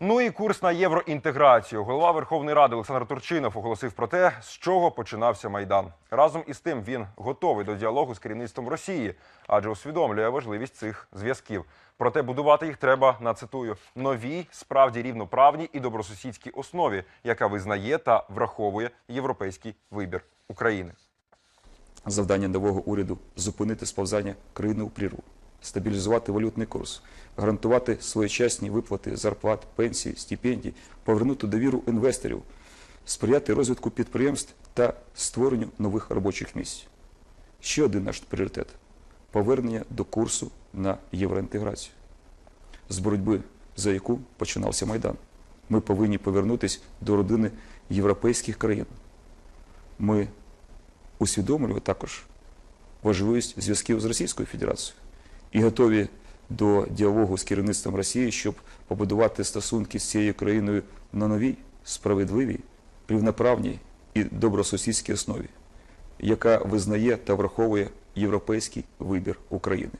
Ну і курс на євроінтеграцію. Голова Верховної Ради Олександр Турчинов оголосив про те, з чого починався майдан. Разом із тим він готовий до діалогу з керівництвом Росії, адже усвідомлює важливість цих зв'язків. Проте будувати їх треба на цитую новій, справді рівноправній і добросусідській основі, яка визнає та враховує європейський вибір України. Завдання нового уряду зупинити сповзання країни у прірву, стабілізувати валютний курс, гарантувати своєчасні виплати зарплат, пенсій, стипендій, повернути довіру інвесторів, сприяти розвитку підприємств та створенню нових робочих місць. Ще один наш пріоритет повернення до курсу на євроінтеграцію, з боротьби за яку починався Майдан. Ми повинні повернутися до родини європейських країн. Ми усвідомлюємо також важливість зв'язків з Російською Федерацією і готові до діалогу з керівництвом Росії, щоб побудувати стосунки з цією країною на новій, справедливій, рівноправній і добросусідській основі, яка визнає та враховує європейський вибір України.